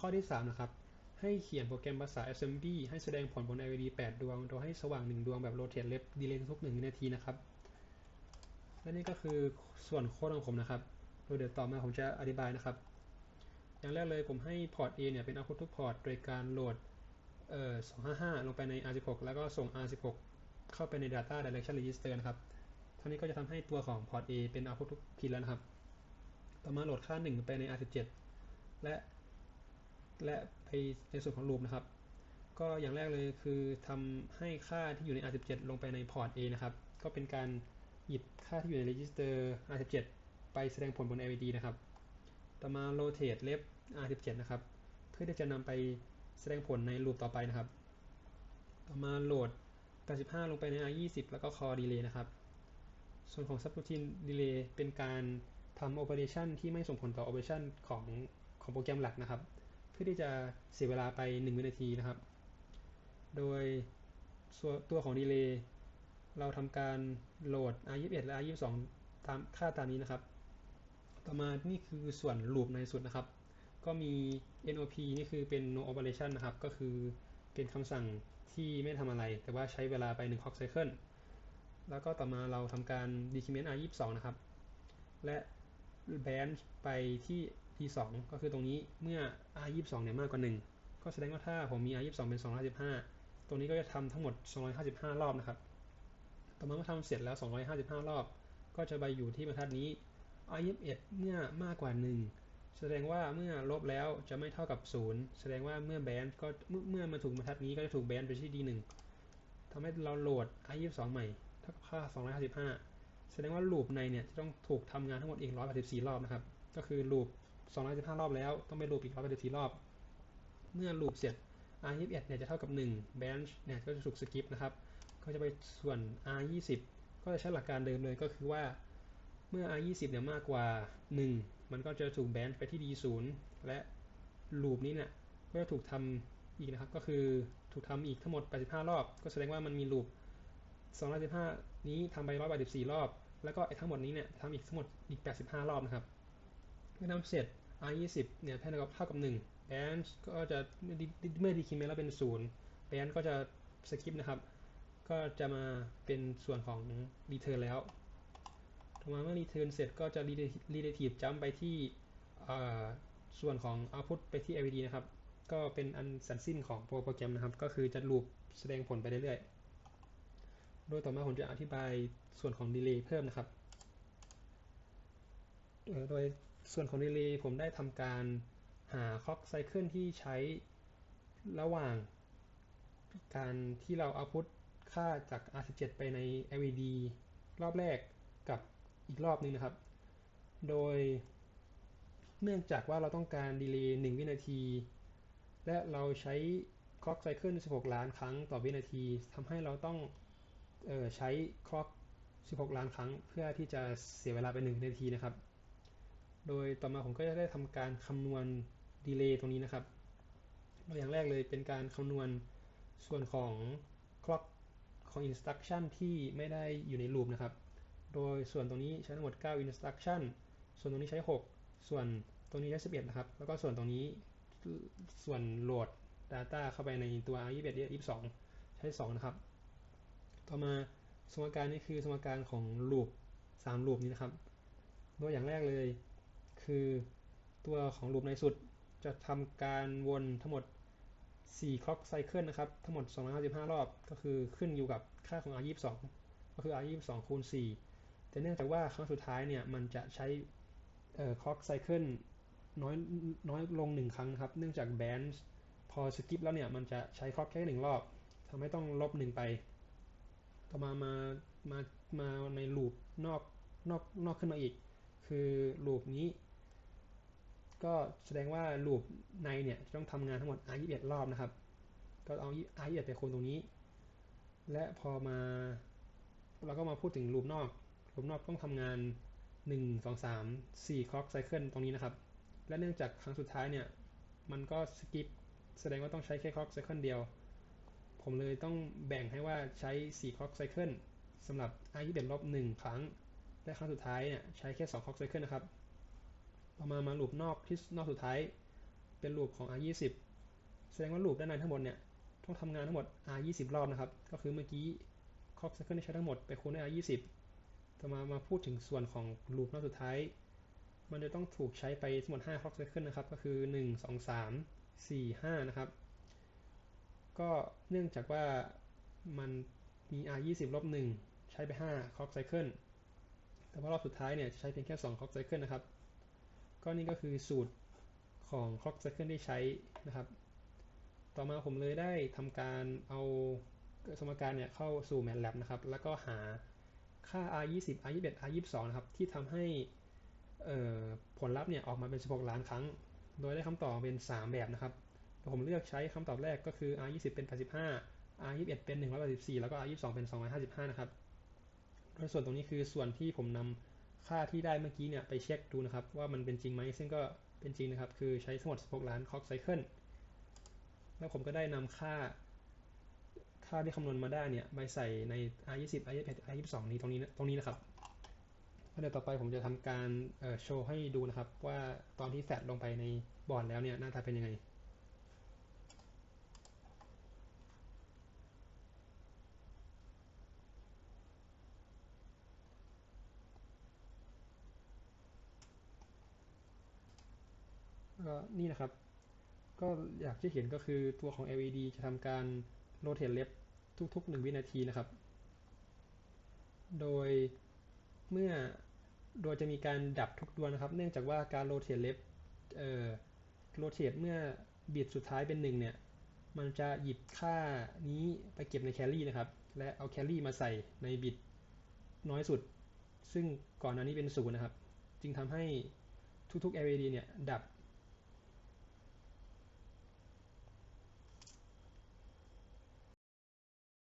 ข้อที่ 3 นะครับ ให้เขียนโปรแกรมภาษา assembly ให้แสดงผลบน LED 8 ดวง โดยให้สว่าง 1 ดวงแบบ rotate left delay ทุก 1 วินาทีนะครับ และนี่ก็คือส่วนโค้ดของผมนะครับ โดยเดี๋ยวต่อมาผมจะอธิบายนะครับ อย่างแรกเลยผมให้พอร์ต A เนี่ยเป็น output ทุกพอร์ตโดยการโหลดเอ่อ255 ลงไปใน R16 แล้วก็ส่ง R16 เข้าไปใน data direction register นะครับท่านี้ก็จะทำให้ตัวของพอร์ต A เป็น output ทุกพินแล้วนะครับ ต่อมาโหลดค่า 1 ไปใน R17 และ และไปในส่วนของ loop นะครับ ก็อย่างแรกเลยคือทำให้ค่าที่อยู่ใน R17 ลงไปในพอร์ต A นะครับ ก็เป็นการหยิบค่าที่อยู่ใน register R17 ไปแสดงผลบน LED นะครับ ต่อมา rotate left R17 นะครับ เพื่อที่จะนำไปแสดงผลใน loop ต่อไปนะครับ ต่อมาโหลด 85 ลงไปใน R20 แล้วก็ core delay นะครับ ส่วนของ subroutine delay เป็นการทำ operation ที่ไม่ส่งผลต่อ operation ของของโปรแกรมหลักนะครับ พื่อที่จะเสียเวลาไป1วินาทีนะครับ โดยตัวของ delay เราทำการโหลด R21 และ R22 ตามค่าตามนี้นะครับ ต่อมานี่คือส่วน loop ในสุดนะครับ ก็มี NOP นี่คือเป็น no operation นะครับ ก็คือเป็นคำสั่งที่ไม่ทำอะไร แต่ว่าใช้เวลาไป1 clock cycle แล้วก็ต่อมาเราทำการ decrement R22 นะครับ และ branch ไปที่ T2 ก็คือตรงนี้เมื่อ R22 เนี่ยมากกว่า 1 ก็แสดงว่าถ้าผมมี R22 เป็น 255 ตรงนี้ก็จะทำทั้งหมด 255 รอบนะครับ ต่อมาเมื่อทำเสร็จแล้ว 255 รอบ ก็จะไปอยู่ที่บรรทัดนี้ R21 เมื่อมากกว่า 1 แสดงว่าเมื่อลบแล้วจะไม่เท่ากับ 0 แสดงว่าเมื่อแบนก็เมื่อมาถูกบรรทัดนี้ก็จะถูกแบนไปที่ D1 ทำให้เราโหลด R22 ใหม่เท่ากับค่า 255 แสดงว่าลูปในเนี่ยจะต้องถูกทำงานทั้งหมดอีก 184 รอบนะครับ ก็คือลูป 215 รอบแล้ว ต้องไปลูปอีก184รอบ เมื่อลูปเสร็จ R21 เนี่ยจะเท่ากับ 1 bench เนี่ยก็จะถูกสกิปนะครับ ก็จะไปส่วน R20 ก็จะใช้หลักการเดิมเลยก็คือว่าเมื่อ R20 เนี่ยมากกว่า 1 มันก็จะถูกแบนไปที่ D0 และลูปนี้เนี่ยก็จะถูกทำอีกนะครับ ก็คือถูกทำอีกทั้งหมด 85 รอบ ก็แสดงว่ามันมีลูป215 นี้ทำไป184 รอบ แล้วก็ไอ้ทั้งหมดนี้เนี่ยทำอีกทั้งหมดอีก 85 รอบนะครับเมื่อทำเสร็จ R20 เนี่ยเท่ากับเท่ากับ1 b a n ก็จะเมื่อ decrement แล้วเป็น0 b a n ก็จะสกิปนะครับ ก็จะมาเป็นส่วนของ return แล้วต่อมาเมื่อ return เสร็จก็จะ relative jump ไปที่ส่วนของ output ไปที่ LED นะครับ ก็เป็นอันสันสิ้นของโปรแกรมนะครับ ก็คือจะลูปแสดงผลไปเรื่อยๆ โดยต่อมาผมจะอธิบายส่วนของ delay เพิ่มนะครับ โดย ส่วนของ delay ผมได้ทำการหา clock cycle ที่ใช้ระหว่างการที่เรา output ค่าจาก R17 ไปใน LED รอบแรกกับอีกรอบนึงนะครับ โดยเนื่องจากว่าเราต้องการดีเลย์1วินาที และเราใช้ clock cycle 16 ล้านครั้งต่อวินาทีทำให้เราต้องออใช้ clock 16 ล้านครั้ง เพื่อที่จะเสียเวลาไป 1 นาทีนะครับ โดยต่อมาผมก็จะได้ทำการคำนวณดีเลย์ตรงนี้นะครับโดยอย่างแรกเลยเป็นการคำนวณส่วนของ clock ของ instruction ที่ไม่ได้อยู่ใน loop นะครับ โดยส่วนตรงนี้ใช้ทั้งหมด 9 instruction ส่วนตรงนี้ใช้ 6 ส่วนตรงนี้ใช้ 11 นะครับ แล้วก็ส่วนตรงนี้ส่วนโหลด data เข้าไปในตัว R21 22 ใช้ 2 นะครับ ต่อมาสมการนี้คือสมการของ loop 3 loop นี้นะครับ โดยอย่างแรกเลย คือตัวของ loop ในสุดจะทำการวนทั้งหมด4 clock cycle นะครับ ทั้งหมด 255 รอบ ก็คือขึ้นอยู่กับค่าของ R22 ก็คือ R22 คูณ4แต่เนื่องจากว่าครั้งสุดท้ายเนี่ย มันจะใช้เอ่อ clock cycle น้อยน้อยลง 1 ครั้งครับ เนื่องจาก band พอสกิปแล้วเนี่ย มันจะใช้ clock แค่ 1 รอบทำให้ต้องลบ 1 ไป ต่อมามามามาในลูปนอกนอกนอกขึ้นมาอีก คือลูปนี้ ก็แสดงว่าลูปในเนี่ยจะต้องทำงานทั้งหมด R21 รอบนะครับ ก็เอา R21 ไปคูณตรงนี้ และพอมาเราก็มาพูดถึงลูปนอกลูปนอกต้องทำงาน 1 2 3 4 clock cycle ตรงนี้นะครับ และเนื่องจากครั้งสุดท้ายเนี่ย มันก็สกิปแสดงว่าต้องใช้แค่ clock cycle เดียว ผมเลยต้องแบ่งให้ว่าใช้ 4 clock cycle สำหรับ R21 ลบ1ครั้ง และครั้งสุดท้ายเนี่ยใช้แค่ 2 clock cycle นะครับ ต่อมามาลูปนอกที่นอกสุดท้าย เป็นลูปของ r 20แสดงว่าลูปด้านในทั้งหมดเนี่ยต้องทำงานทั้งหมด r 20รอบนะครับ ก็คือเมื่อกี้ clock cycle ที่ใช้ทั้งหมดไปคูณด้วย r 20ต่อมามาพูดถึงส่วนของลูปรอบสุดท้าย มันจะต้องถูกใช้ไปทั้งหมด5 clock cycle นะครับ ก็คือ 1 2 3 4 5 นะครับ ก็เนื่องจากว่ามันมี r 20ลบ1ใช้ไป5 clock cycle แต่ว่ารอบสุดท้ายเนี่ยใช้เพียงแค่2 clock cycle นะครับ ก็นี่ก็คือสูตรของ clock cycle ที่ใช้นะครับ ต่อมาผมเลยได้ทำการเอาสมการเนี่ยเข้าสู่ MATLAB นะครับ แล้วก็หาค่า r 20 r 21 r 22นะครับ ที่ทำให้ผลลัพธ์เนี่ยออกมาเป็น 16 ล้านครั้ง โดยได้คำตอบเป็น 3 แบบนะครับ ผมเลือกใช้คำตอบแรกก็คือ r 20เป็น 85 r 21เป็น 184 แล้วก็ r 22เป็น 255 นะครับโดยส่วนตรงนี้คือส่วนที่ผมนำ ค่าที่ได้เมื่อกี้เนี่ยไปเช็คดูนะครับ ว่ามันเป็นจริงไหมซึ่งก็เป็นจริงนะครับ คือใช้ทั้งหมด 16 ล้าน clock cycle แล้วผมก็ได้นำค่า ค่าที่คำนวณมาได้เนี่ยไปใส่ใน r 20 r 21 r 22นี้ตรงนี้ตรงนี้นะครับเดี๋ยวต่อไปผมจะทำการโชว์ให้ดูนะครับ ว่าตอนที่แฟดลงไปในบอร์ดแล้วเนี่ยหน้าตาเป็นยังไง ก็นี่นะครับ ก็อยากจะเห็นก็คือตัวของ LED จะทำการโรเตทเล็บทุกๆ 1 วินาทีนะครับ โดยเมื่อโดยจะมีการดับทุกดวงนะครับ เนื่องจากว่าการโรเตทเล็บเอ่อโรเตทเมื่อบิตสุดท้ายเป็น 1 เนี่ย มันจะหยิบค่านี้ไปเก็บในแคลรี่นะครับ และเอาแคลรี่มาใส่ในบิตน้อยสุด ซึ่งก่อนหน้านี้เป็นศูนย์นะครับ จึงทำให้ทุกๆ LED เนี่ย ดับ